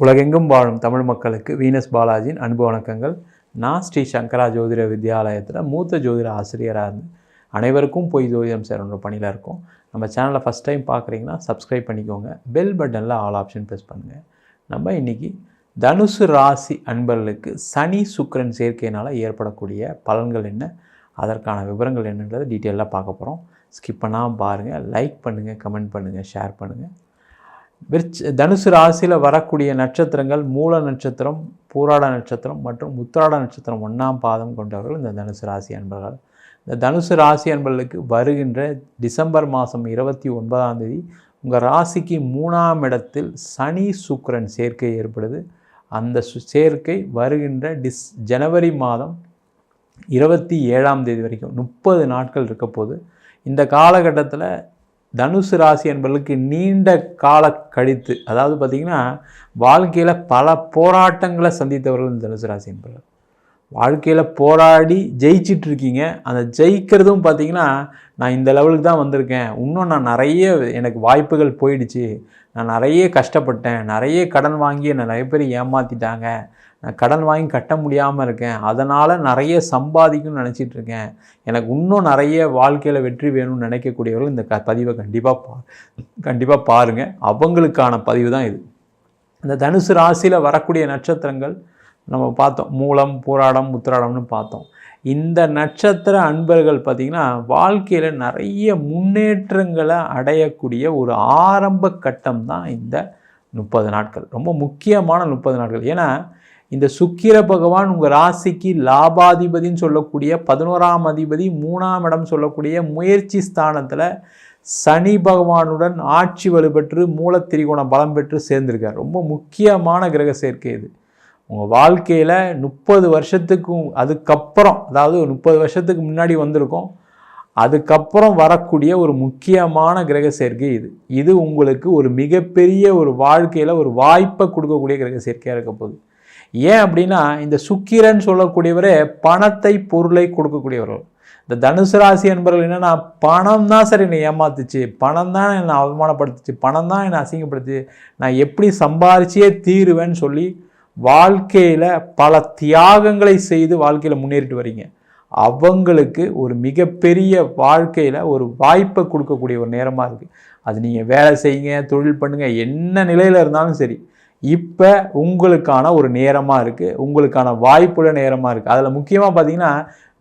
உலகெங்கும் வாழும் தமிழ் மக்களுக்கு வீனஸ் பாலாஜியின் அன்பு வணக்கங்கள். நான் ஸ்ரீ சங்கரா ஜோதிட வித்யாலயத்தில் மூத்த ஜோதிட ஆசிரியராக இருந்து அனைவருக்கும் போய் ஜோதிடம் சேரன்ற பணியில் இருக்கோம். நம்ம சேனலை ஃபஸ்ட் டைம் பார்க்குறீங்கன்னா சப்ஸ்கிரைப் பண்ணிக்கோங்க. பெல் பட்டனில் ஆல் ஆப்ஷன் ப்ரெஸ் பண்ணுங்கள் நம்ம இன்றைக்கி தனுசு ராசி அன்பர்களுக்கு சனி சுக்கரன் சேர்க்கையினால் ஏற்படக்கூடிய பலன்கள் என்ன? அதற்கான விவரங்கள் என்னன்றதை டீட்டெயிலாக பார்க்க போகிறோம் ஸ்கிப் பண்ணாமல் பாருங்கள் லைக் பண்ணுங்கள் கமெண்ட் பண்ணுங்கள் ஷேர் பண்ணுங்கள் விருச்ச தனுசு ராசியில் வரக்கூடிய நட்சத்திரங்கள் மூல நட்சத்திரம் பூராட நட்சத்திரம் மற்றும் உத்திராட நட்சத்திரம் ஒன்றாம் பாதம் கொண்டவர்கள் இந்த தனுசு ராசி அன்பர்கள். இந்த தனுசு ராசி அன்பர்களுக்கு வருகின்ற டிசம்பர் மாதம் இருபத்தி ஒன்பதாம் தேதி உங்கள் ராசிக்கு மூணாம் இடத்தில் சனி சுக்கரன் சேர்க்கை ஏற்படுது. அந்த சு சேர்க்கை வருகின்ற டிஸ் ஜனவரி மாதம் இருபத்தி ஏழாம் தேதி வரைக்கும் முப்பது நாட்கள் இருக்க போது இந்த காலகட்டத்தில் தனுசு ராசி என்பவர்களுக்கு நீண்ட கால கழித்து அதாவது பார்த்திங்கன்னா வாழ்க்கையில் பல போராட்டங்களை சந்தித்தவர்கள் இந்த தனுசு ராசி என்பவர்கள். வாழ்க்கையில் போராடி ஜெயிச்சிட்டு இருக்கீங்க அந்த ஜெயிக்கிறதும் பார்த்திங்கன்னா நான் இந்த லெவலுக்கு தான் வந்திருக்கேன். இன்னும் நான் நிறைய எனக்கு வாய்ப்புகள் போயிடுச்சு. நான் நிறைய கஷ்டப்பட்டேன். நிறைய கடன் வாங்கி என்னை நிறைய பேர் ஏமாற்றிட்டாங்க நான் கடன் வாங்கி கட்ட முடியாமல் இருக்கேன். அதனால் நிறைய சம்பாதிக்கணும்னு நினச்சிட்டு இருக்கேன். எனக்கு இன்னும் நிறைய வாழ்க்கையில் வெற்றி வேணும்னு நினைக்கக்கூடியவர்கள் இந்த க பதிவை கண்டிப்பாக பா கண்டிப்பாக பாருங்கள் அவங்களுக்கான பதிவு தான் இது. இந்த தனுசு ராசியில் வரக்கூடிய நட்சத்திரங்கள் நம்ம பார்த்தோம். மூலம் போராடம் உத்திராடம்னு பார்த்தோம். இந்த நட்சத்திர அன்பர்கள் பார்த்திங்கன்னா வாழ்க்கையில் நிறைய முன்னேற்றங்களை அடையக்கூடிய ஒரு ஆரம்ப கட்டம் தான் இந்த முப்பது நாட்கள். ரொம்ப முக்கியமான முப்பது நாட்கள். ஏன்னா இந்த சுக்கிர பகவான் உங்கள் ராசிக்கு லாபாதிபதின்னு சொல்லக்கூடிய பதினோராம் அதிபதி மூணாம் இடம் சொல்லக்கூடிய முயற்சி ஸ்தானத்தில் சனி பகவானுடன் ஆட்சி வலுப்பெற்று மூலத்திரிகோணம் பலம் பெற்று சேர்ந்திருக்கார். ரொம்ப முக்கியமான கிரக சேர்க்கை இது. உங்கள் வாழ்க்கையில் முப்பது வருஷத்துக்கும் அதுக்கப்புறம் அதாவது முப்பது வருஷத்துக்கு முன்னாடி வந்திருக்கோம். அதுக்கப்புறம் வரக்கூடிய ஒரு முக்கியமான கிரக சேர்க்கை இது. இது உங்களுக்கு ஒரு மிகப்பெரிய ஒரு வாழ்க்கையில் ஒரு வாய்ப்பை கொடுக்கக்கூடிய கிரக சேர்க்கையாக இருக்க போகுது. ஏன் அப்படின்னா இந்த சுக்கிரன் சொல்லக்கூடியவரே பணத்தை பொருளை கொடுக்கக்கூடியவர்கள். இந்த தனுசு ராசி என்பவர்கள் என்னென்னா பணம் தான் சார் என்னை ஏமாத்துச்சு பணம் தான் என்னை அவமானப்படுத்துச்சு பணம் தான் என்னை அசிங்கப்படுத்துச்சு நான் எப்படி சம்பாரிச்சியே தீருவேன்னு சொல்லி வாழ்க்கையில் பல தியாகங்களை செய்து வாழ்க்கையில் முன்னேறிட்டு வரீங்க. அவங்களுக்கு ஒரு மிகப்பெரிய வாழ்க்கையில் ஒரு வாய்ப்பை கொடுக்கக்கூடிய ஒரு நேரமாக இருக்குது அது நீங்கள் வேலை செய்யுங்க தொழில் பண்ணுங்கள் என்ன நிலையில் இருந்தாலும் சரி. இப்போ உங்களுக்கான ஒரு நேரமாக இருக்குது உங்களுக்கான வாய்ப்புள்ள நேரமாக இருக்குது அதில் முக்கியமாக பார்த்தீங்கன்னா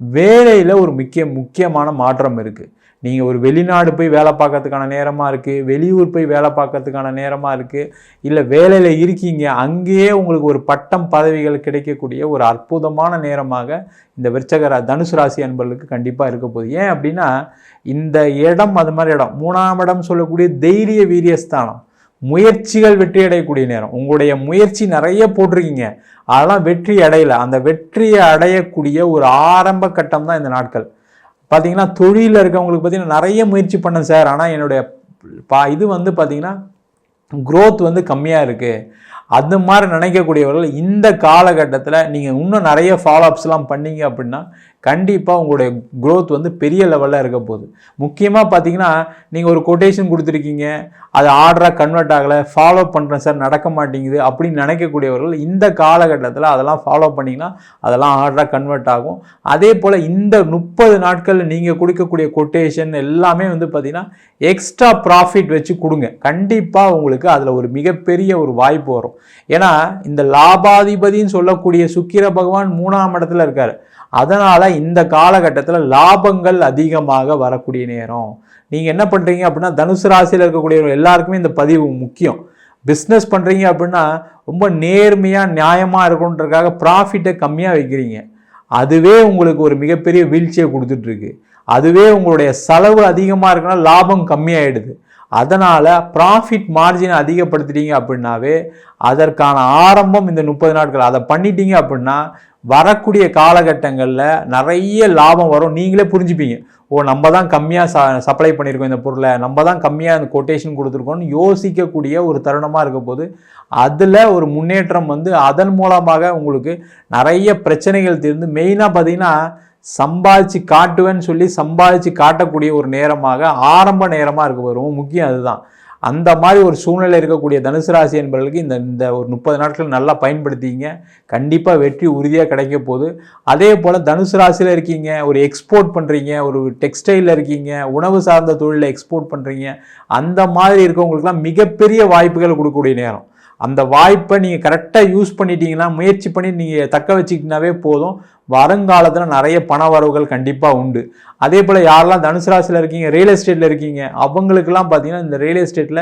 வேலையில் ஒரு முக்கிய முக்கியமான மாற்றம் இருக்குது நீங்கள் ஒரு வெளிநாடு போய் வேலை பார்க்கறதுக்கான நேரமாக இருக்குது வெளியூர் போய் வேலை பார்க்கறதுக்கான நேரமாக இருக்குது இல்லை வேலையில் இருக்கீங்க. அங்கேயே உங்களுக்கு ஒரு பட்டம் பதவிகள் கிடைக்கக்கூடிய ஒரு அற்புதமான நேரமாக இந்த விருச்சக தனுசு ராசி அன்பர்களுக்கு கண்டிப்பாக இருக்க போகுது. ஏன் அப்படின்னா இந்த இடம் அது மாதிரி இடம். மூணாம் இடம் சொல்லக்கூடிய தைரிய வீரியஸ்தானம். முயற்சிகள் வெற்றி அடையக்கூடிய நேரம். உங்களுடைய முயற்சி நிறைய போட்டிருக்கீங்க. அதெல்லாம் வெற்றி அடையல. அந்த வெற்றியை அடையக்கூடிய ஒரு ஆரம்ப கட்டம் தான் இந்த நாட்கள். பார்த்தீங்கன்னா தொழிலில் இருக்கவங்களுக்கு பார்த்தீங்கன்னா நிறைய முயற்சி பண்ணேன் சார். ஆனால் என்னுடைய பா இது வந்து பார்த்தீங்கன்னா க்ரோத் வந்து கம்மியாக இருக்குது அந்த மாதிரி நினைக்கக்கூடியவர்கள் இந்த காலகட்டத்தில் நீங்கள் இன்னும் நிறைய ஃபாலோஅப்ஸ்லாம் பண்ணீங்க அப்படின்னா கண்டிப்பாக உங்களுடைய க்ரோத் வந்து பெரிய லெவலில் இருக்க போகுது. முக்கியமாக பார்த்தீங்கன்னா நீங்கள் ஒரு கொட்டேஷன் கொடுத்துருக்கீங்க. அது ஆர்டராக கன்வெர்ட் ஆகலை ஃபாலோ பண்ணுறேன் சார் நடக்க மாட்டேங்குது அப்படின்னு நினைக்கக்கூடியவர்கள் இந்த காலகட்டத்தில் அதெல்லாம் ஃபாலோ பண்ணிங்கன்னா அதெல்லாம் ஆர்டராக கன்வெர்ட் ஆகும். அதே போல் இந்த முப்பது நாட்களில் நீங்கள் கொடுக்கக்கூடிய கொட்டேஷன் எல்லாமே வந்து பார்த்திங்கன்னா எக்ஸ்ட்ரா ப்ராஃபிட் வச்சு கொடுங்க. கண்டிப்பாக உங்களுக்கு அதில் ஒரு மிகப்பெரிய ஒரு வாய்ப்பு வரும். ஏன்னா இந்த லாபாதிபதின்னு சொல்லக்கூடிய சுக்கிர பகவான் மூணாம் இடத்துல இருக்கார். அதனால் இந்த காலகட்டத்தில் லாபங்கள் அதிகமாக வரக்கூடிய நேரம். நீங்கள் என்ன பண்ணுறீங்க அப்படின்னா தனுசு ராசியில் இருக்கக்கூடிய எல்லாருக்குமே இந்த பதிவு முக்கியம். பிஸ்னஸ் பண்ணுறீங்க அப்படின்னா ரொம்ப நேர்மையாக நியாயமாக இருக்கணுன்றதுக்காக ப்ராஃபிட்டை கம்மியாக வைக்கிறீங்க. அதுவே உங்களுக்கு ஒரு மிகப்பெரிய வீழ்ச்சியை கொடுத்துட்ருக்கு அதுவே உங்களுடைய செலவு அதிகமாக இருக்குன்னா லாபம் கம்மியாயிடுது. அதனால் ப்ராஃபிட் மார்ஜினை அதிகப்படுத்திட்டீங்க அப்படின்னாவே அதற்கான ஆரம்பம் இந்த முப்பது நாட்கள். அதை பண்ணிட்டீங்க அப்படின்னா வரக்கூடிய காலகட்டங்களில் நிறைய லாபம் வரும். நீங்களே புரிஞ்சுப்பீங்க. ஓ நம்ம தான் கம்மியாக ச சப்ளை பண்ணியிருக்கோம் இந்த பொருளை. நம்ம தான் கம்மியாக இந்த கொட்டேஷன் கொடுத்துருக்கோம்னு யோசிக்கக்கூடிய ஒரு தருணமாக இருக்க போது அதில் ஒரு முன்னேற்றம் வந்து அதன் மூலமாக உங்களுக்கு நிறைய பிரச்சனைகள் தீர்ந்து மெயினாக பார்த்தீங்கன்னா சம்பாதிச்சு காட்டுவேன்னு சொல்லி சம்பாதிச்சு காட்டக்கூடிய ஒரு நேரமாக ஆரம்ப நேரமாக இருக்க வரும் ரொம்ப முக்கியம் அதுதான். அந்த மாதிரி ஒரு சூழ்நிலை இருக்கக்கூடிய தனுசு ராசி என்பவர்களுக்கு இந்த இந்த ஒரு முப்பது நாட்கள் நல்லா பயன்படுத்திங்க கண்டிப்பாக வெற்றி உறுதியாக கிடைக்க போகுது. அதே போல் தனுசு ராசியில் இருக்கீங்க ஒரு எக்ஸ்போர்ட் பண்ணுறீங்க ஒரு டெக்ஸ்டைலில் இருக்கீங்க உணவு சார்ந்த தொழிலில் எக்ஸ்போர்ட் பண்ணுறீங்க அந்த மாதிரி இருக்கவங்களுக்குலாம் மிகப்பெரிய வாய்ப்புகள் கொடுக்கக்கூடிய நேரம். அந்த வாய்ப்பை நீங்கள் கரெக்டாக யூஸ் பண்ணிட்டீங்கன்னா முயற்சி பண்ணி நீங்கள் தக்க வச்சிக்கினாவே போதும். வருங்காலத்தில் நிறைய பண வரவுகள் கண்டிப்பாக உண்டு. அதே போல் யாரெல்லாம் தனுசு ராசியில் இருக்கீங்க ரியல் எஸ்டேட்டில் இருக்கீங்க அவங்களுக்கெல்லாம் பார்த்தீங்கன்னா இந்த ரியல் எஸ்டேட்டில்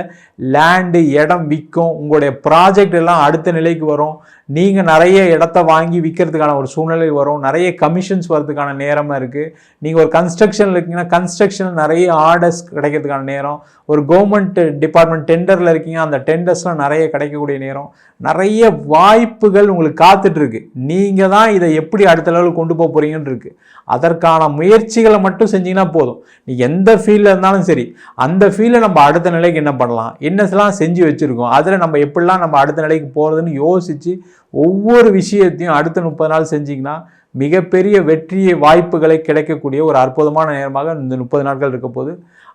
லேண்டு இடம் விற்கும் உங்களுடைய ப்ராஜெக்ட் எல்லாம் அடுத்த நிலைக்கு வரும். நீங்கள் நிறைய இடத்த வாங்கி விற்கிறதுக்கான ஒரு சூழ்நிலை வரும். நிறைய கமிஷன்ஸ் வரதுக்கான நேரமாக இருக்குது நீங்கள் ஒரு கன்ஸ்ட்ரக்ஷனில் இருக்கீங்கன்னா கன்ஸ்ட்ரக்ஷன் நிறைய ஆர்டர்ஸ் கிடைக்கிறதுக்கான நேரம். ஒரு கவர்மெண்ட் டிபார்ட்மெண்ட் டெண்டரில் இருக்கீங்க அந்த டெண்டர்ஸ்லாம் நிறைய கிடைக்கக்கூடிய நேரம். நிறைய வாய்ப்புகள் உங்களுக்கு காத்துட்ருக்கு நீங்கள் தான் இதை எப்படி அடுத்த லெவலுக்கு கொண்டு போக போகிறீங்கன்னு இருக்குது அதற்கான முயற்சிகளை மட்டும் செஞ்சீங்கன்னா போதும். நீ எந்த ஃபீல்டில் இருந்தாலும் சரி அந்த ஃபீல்டில் நம்ம அடுத்த நிலைக்கு என்ன பண்ணலாம்? என்னெல்லாம் செஞ்சு வச்சுருக்கோம்? அதில் நம்ம எப்படிலாம் நம்ம அடுத்த நிலைக்கு போகிறதுன்னு யோசித்து ஒவ்வொரு விஷயத்தையும் அடுத்த முப்பது நாள் செஞ்சிங்கன்னா மிகப்பெரிய வெற்றியை வாய்ப்புகளை கிடைக்கக்கூடிய ஒரு அற்புதமான நேரமாக இந்த முப்பது நாட்கள் இருக்க போது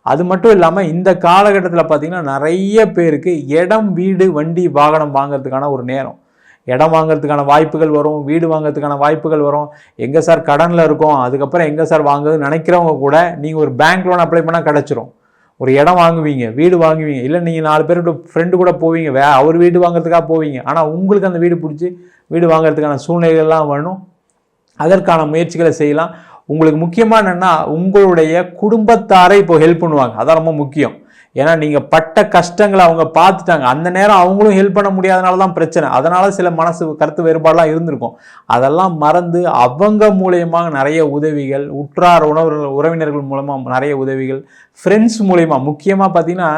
அது மட்டும் இல்லாமல் இந்த காலகட்டத்தில் பார்த்திங்கன்னா நிறைய பேருக்கு இடம் வீடு வண்டி வாகனம் வாங்குறதுக்கான ஒரு நேரம். இடம் வாங்குறதுக்கான வாய்ப்புகள் வரும் வீடு வாங்குறதுக்கான வாய்ப்புகள் வரும். எங்கே சார் கடனில் இருக்கும் அதுக்கப்புறம் எங்கே சார் வாங்குறதுன்னு நினைக்கிறவங்க கூட நீங்கள் ஒரு பேங்க் லோன் அப்ளை பண்ணால் கிடச்சிரும். ஒரு இடம் வாங்குவீங்க வீடு வாங்குவீங்க. இல்லை நீங்கள் நாலு பேரோட ஃப்ரெண்டு கூட போவீங்க வே அவர் வீடு வாங்குறதுக்காக போவீங்க. ஆனால் உங்களுக்கு அந்த வீடு பிடிச்சி வீடு வாங்குறதுக்கான சூழ்நிலைகள்லாம் வேணும் அதற்கான முயற்சிகளை செய்யலாம். உங்களுக்கு முக்கியமாக என்னென்னா உங்களுடைய குடும்பத்தாரை இப்போ ஹெல்ப் பண்ணுவாங்க. அதான் ரொம்ப முக்கியம். ஏன்னா நீங்கள் பட்ட கஷ்டங்களை அவங்க பார்த்துட்டாங்க. அந்த நேரம் அவங்களும் ஹெல்ப் பண்ண முடியாதனால தான் பிரச்சனை. அதனால் சில மனசு கருத்து வேறுபாடெலாம் இருந்திருக்கும். அதெல்லாம் மறந்து அவங்க மூலயமாக நிறைய உதவிகள் உற்றார் உணவர்கள் உறவினர்கள் மூலமாக நிறைய உதவிகள் ஃப்ரெண்ட்ஸ் மூலயமா. முக்கியமாக பார்த்தீங்கன்னா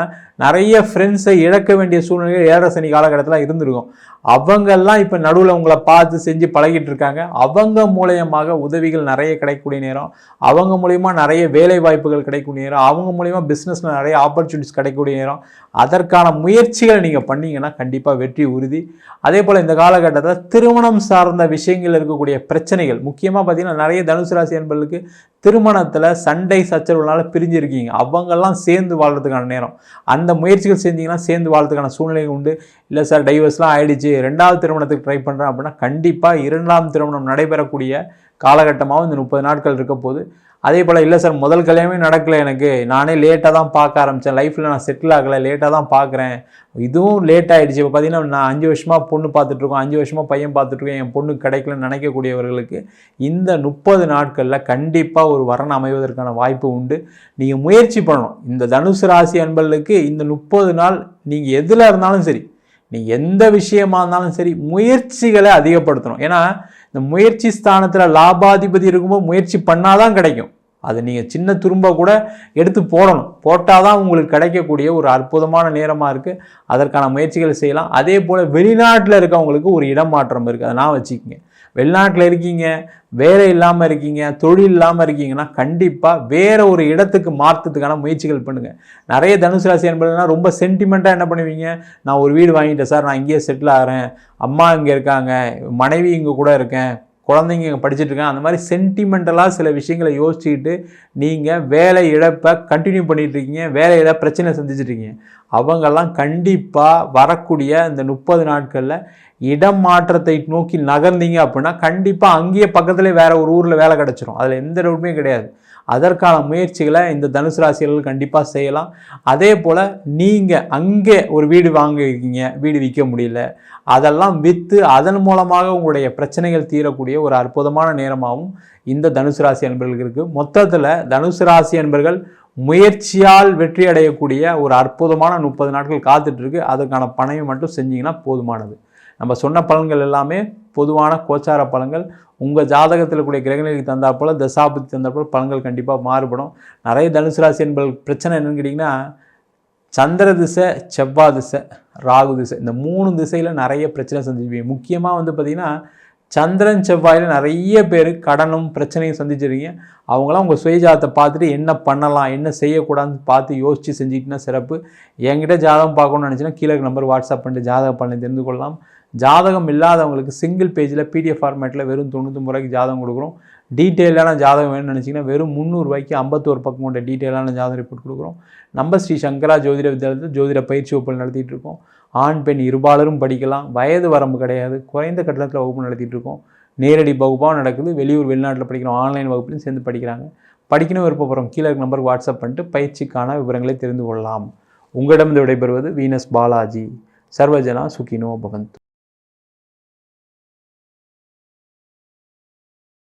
நிறைய ஃப்ரெண்ட்ஸை இழக்க வேண்டிய சூழ்நிலைகள் ஏழரசனி காலகட்டத்தில் இருந்திருக்கும். அவங்கெல்லாம் இப்போ நடுவில் உங்களை பார்த்து செஞ்சு பழகிட்டு இருக்காங்க. அவங்க மூலயமாக உதவிகள் நிறைய கிடைக்கக்கூடிய நேரம். அவங்க மூலயமா நிறைய வேலை வாய்ப்புகள் கிடைக்கக்கூடிய நேரம். அவங்க மூலயமா பிஸ்னஸில் நிறைய ஆப்பர்ச்சுனிட்டிஸ் கிடைக்கக்கூடிய நேரம். அதற்கான முயற்சிகள் நீங்கள் பண்ணீங்கன்னா கண்டிப்பாக வெற்றி உறுதி. அதே போல் இந்த காலகட்டத்தில் திருமணம் சார்ந்த விஷயங்கள் இருக்கக்கூடிய பிரச்சனைகள் முக்கியமாக பார்த்தீங்கன்னா நிறைய தனுசு ராசி என்பர்களுக்கு திருமணத்தில் சண்டை சச்சரவுனால பிரிஞ்சிருக்கீங்க. அவங்கெல்லாம் சேர்ந்து வாழ்கிறதுக்கான நேரம். அந்த முயற்சிகள் செஞ்சீங்கன்னா சேர்ந்து வாழ்கிறதுக்கான சூழ்நிலை உண்டு. இல்லை சார் டைவர்ஸ்லாம் ஆகிடுச்சு ரெண்டாவது திருமணத்துக்கு ட்ரை பண்ணுறேன் அப்படின்னா கண்டிப்பாக இரண்டாம் திருமணம் நடைபெறக்கூடிய காலகட்டமாகவும் இந்த முப்பது நாட்கள் இருக்க போது அதே போல் இல்லை சார் முதல் கல்யாணமே நடக்கலை எனக்கு. நானே லேட்டாக தான் பார்க்க ஆரம்பித்தேன் லைஃப்பில் நான் செட்டில் ஆகலை. லேட்டாக தான் பார்க்குறேன். இதுவும் லேட் ஆகிடுச்சு இப்போ பார்த்தீங்கன்னா நான் அஞ்சு வருஷமாக பொண்ணு பார்த்துட்ருக்கோம் அஞ்சு வருஷமாக பையன் பார்த்துட்ருக்கேன் என் பொண்ணு கிடைக்கலன்னு நினைக்கக்கூடியவர்களுக்கு இந்த முப்பது நாட்களில் கண்டிப்பாக ஒரு வரன் அமைவதற்கான வாய்ப்பு உண்டு. நீங்கள் முயற்சி பண்ணணும். இந்த தனுசு ராசி அன்பர்களுக்கு இந்த முப்பது நாள் நீங்கள் எதில் இருந்தாலும் சரி நீங்கள் எந்த விஷயமா இருந்தாலும் சரி முயற்சிகளை அதிகப்படுத்தணும். ஏன்னா இந்த முயற்சி ஸ்தானத்தில் லாபாதிபதி இருக்கும்போது முயற்சி பண்ணாதான் கிடைக்கும். அது நீங்கள் சின்ன துரும்ப கூட எடுத்து போடணும். போட்டால் தான் உங்களுக்கு கிடைக்கக்கூடிய ஒரு அற்புதமான நேரமாக இருக்குது அதற்கான முயற்சிகள் செய்யலாம். அதே போல் வெளிநாட்டில் இருக்கவங்களுக்கு ஒரு இடமாற்றம் இருக்குது அதை நான் வச்சுக்கோங்க. வெளிநாட்டில் இருக்கீங்க வேலை இல்லாமல் இருக்கீங்க தொழில் இல்லாமல் இருக்கீங்கன்னா கண்டிப்பாக வேறு ஒரு இடத்துக்கு மாற்றத்துக்கான முயற்சிகள் பண்ணுங்கள் நிறைய தனுசு ராசி என்பதுனா ரொம்ப சென்டிமெண்ட்டாக என்ன பண்ணுவீங்க? நான் ஒரு வீடு வாங்கிட்டேன் சார் நான் இங்கேயே செட்டில் ஆகிறேன். அம்மா இங்கே இருக்காங்க மனைவி இங்கே கூட இருக்கேன். குழந்தைங்க இங்கே படிச்சுட்டு இருக்காங்க அந்த மாதிரி சென்டிமெண்டலாக சில விஷயங்களை யோசிச்சுக்கிட்டு நீங்கள் வேலை இழப்பை கண்டினியூ பண்ணிகிட்டு இருக்கீங்க வேலையில் பிரச்சனை சந்திச்சிட்ருக்கீங்க. அவங்கெல்லாம் கண்டிப்பாக வரக்கூடிய இந்த முப்பது நாட்களில் இடம் மாற்றத்தை நோக்கி நகர்ந்தீங்க அப்படின்னா கண்டிப்பாக அங்கேயே பக்கத்துலேயே வேறு ஒரு ஊரில் வேலை கிடச்சிரும். அதில் எந்த டவுட்டுமே கிடையாது. அதற்கான முயற்சிகளை இந்த தனுசு ராசிகள் கண்டிப்பாக செய்யலாம். அதே போல் நீங்கள் அங்கே ஒரு வீடு வாங்கியிருக்கீங்க வீடு விற்க முடியல. அதெல்லாம் விற்று அதன் மூலமாக உங்களுடைய பிரச்சனைகள் தீரக்கூடிய ஒரு அற்புதமான நேரமாகவும் இந்த தனுசு ராசி அன்பர்களுக்கு இருக்குது மொத்தத்தில் தனுசு ராசி அன்பர்கள் முயற்சியால் வெற்றி அடையக்கூடிய ஒரு அற்புதமான முப்பது நாட்கள் காத்துட்ருக்கு அதுக்கான பணம் மட்டும் செஞ்சீங்கன்னா போதுமானது. நம்ம சொன்ன பலன்கள் எல்லாமே பொதுவான கோச்சார பலன்கள். உங்கள் ஜாதகத்தில் கூடிய கிரகங்களுக்கு தந்தால் போல் தசாபுத்தி தந்தால் போல் பலன்கள் கண்டிப்பாக மாறுபடும். நிறைய தனுசு ராசி என்பது பிரச்சனை என்னென்னு கேட்டிங்கன்னா சந்திர திசை செவ்வாய் திசை ராகு திசை இந்த மூணு திசையில் நிறைய பிரச்சனை சந்திச்சுப்பீங்க முக்கியமாக வந்து பார்த்திங்கன்னா சந்திரன் செவ்வாயில் நிறைய பேர் கடனும் பிரச்சனையும் சந்திச்சிருக்கீங்க. அவங்களாம் உங்கள் சுயஜாதத்தை பார்த்துட்டு என்ன பண்ணலாம் என்ன செய்யக்கூடாதுன்னு பார்த்து யோசித்து செஞ்சுக்கிட்டா சிறப்பு. என்கிட்ட ஜாதகம் பார்க்கணும்னு நினச்சின்னா கீழே நம்பர் வாட்ஸ்அப் பண்ணிட்டு ஜாதக பண்ணி தெரிந்து கொள்ளலாம். ஜாதகம் இல்லாதவங்களுக்கு சிங்கிள் பேஜில் பிடிஎஃப் ஃபார்மேட்டில் வெறும் தொண்ணூற்றி ரூபாய்க்கு ஜாதகம் கொடுக்குறோம். டீட்டெயிலான ஜாதகம் வேணும்னு நினச்சிங்கன்னா வெறும் முந்நூறுரூவாய்க்கு ஐம்பத்தோரு பக்கம் கொண்ட டீட்டெயிலான ஜாதக ரிப்போர்ட் கொடுக்குறோம். நம்ம ஸ்ரீ சங்கரா ஜோதிட வித்யாலயத்தில் ஜோதிட பயிற்சி வகுப்புகள் நடத்திட்டு இருக்கோம். ஆண் பெண் இருபாலரும் படிக்கலாம். வயது வரம்பு கிடையாது. குறைந்த கட்டணத்தில் வகுப்பு நடத்திட்டு இருக்கோம். நேரடி வகுப்பாக நடக்குது. வெளியூர் வெளிநாட்டில் படிக்கிறோம் ஆன்லைன் வகுப்புலையும் சேர்ந்து படிக்கிறாங்க. படிக்கணும் விருப்பப்படுறோம் கீழே இருக்க நம்பருக்கு வாட்ஸ்அப் பண்ணிட்டு பயிற்சிக்கான விவரங்களை தெரிந்து கொள்ளலாம். உங்களிடம் விடைபெறுவது வீனஸ் பாலாஜி. சர்வஜனா சுகினோ பவந்த்.